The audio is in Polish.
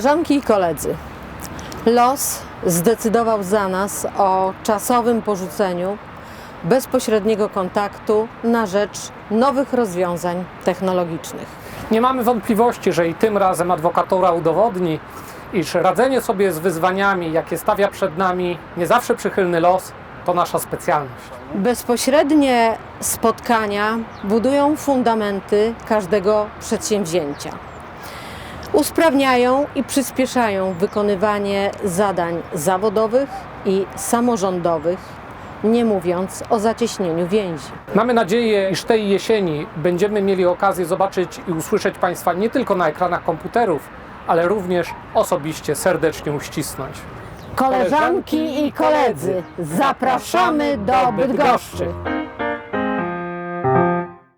Koleżanki i koledzy, los zdecydował za nas o czasowym porzuceniu bezpośredniego kontaktu na rzecz nowych rozwiązań technologicznych. Nie mamy wątpliwości, że i tym razem adwokatura udowodni, iż radzenie sobie z wyzwaniami, jakie stawia przed nami nie zawsze przychylny los, to nasza specjalność. Bezpośrednie spotkania budują fundamenty każdego przedsięwzięcia. Usprawniają i przyspieszają wykonywanie zadań zawodowych i samorządowych, nie mówiąc o zacieśnieniu więzi. Mamy nadzieję, iż tej jesieni będziemy mieli okazję zobaczyć i usłyszeć Państwa nie tylko na ekranach komputerów, ale również osobiście serdecznie uścisnąć. Koleżanki i koledzy, zapraszamy do Bydgoszczy.